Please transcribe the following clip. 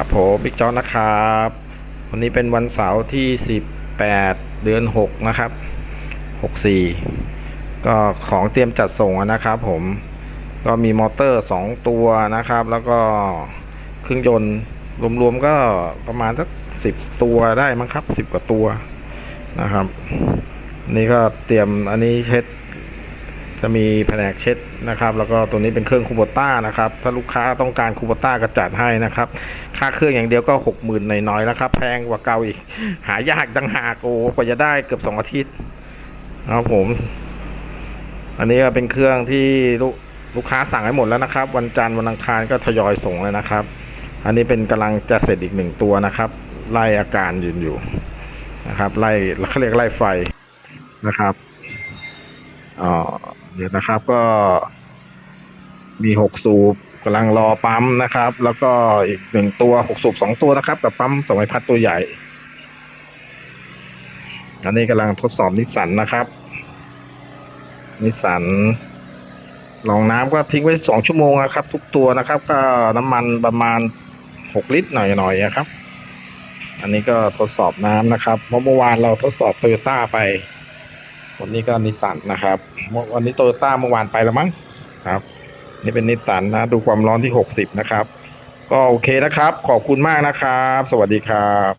ครับผมบิ๊กจอนนะครับ วันนี้เป็นวันเสาร์ที่ 18 เดือน 6 นะครับ 64 ก็ของเตรียมจัดส่งนะครับผม ก็มีมอเตอร์ 2 ตัวนะครับ แล้วก็เครื่องยนต์รวมๆก็ประมาณสัก 10 ตัวได้มั้งครับ 10 กว่าตัวนะครับ นี่ก็เตรียมอันนี้เช็ด จะมีแผนกเช็ดนะครับ แล้วก็ตัวนี้เป็นเครื่องคูโบต้านะครับ ถ้าลูกค้าต้องการคูโบต้าก็จัดให้นะครับ ค่าเครื่องอย่างเดียวก็หกหมื่นน่อยๆนะครับ แพงกว่าเก่าอีก หายากตั้งหากโอ้กว่าจะได้เกือบสองอาทิตย์นะครับผม อันนี้ก็เป็นเครื่องที่ลูกลูกค้าสั่งให้หมดแล้วนะครับ วันจันทร์วันอังคารก็ทยอยส่งเลยนะครับ อันนี้เป็นกำลังจะเสร็จอีกหนึ่งตัวนะครับ ไล่อาการยืนอยู่นะครับ ไล่เขาเรียกไล่ไฟนะครับอ๋อ เดี๋ยนะครับ ก็มีหกสูบกำลังรอปั๊มนะครับ แล้วก็อีกหนึ่งตัวหกสูบสองตัวนะครับกับปั๊มสมัยพัดตัวใหญ่อันนี้กำลังทดสอบนิสสันนะครับ นิสสันรองน้ำก็ทิ้งไว้สองชั่วโมงนะครับ ทุกตัวนะครับ ก็น้ำมันประมาณหกลิตรหน่อยๆนะครับ อันนี้ก็ทดสอบน้ำนะครับ เพราะเมื่อวานเราทดสอบโตโยต้าไป วันนี้ก็นิสสันนะครับวันนี้โตโยต้าเมื่อวานไปแล้วมั้งครับ นี่เป็นนิสสันนะ ดูความร้อนที่หกสิบนะครับ ก็โอเคนะครับ ขอบคุณมากนะครับ สวัสดีครับ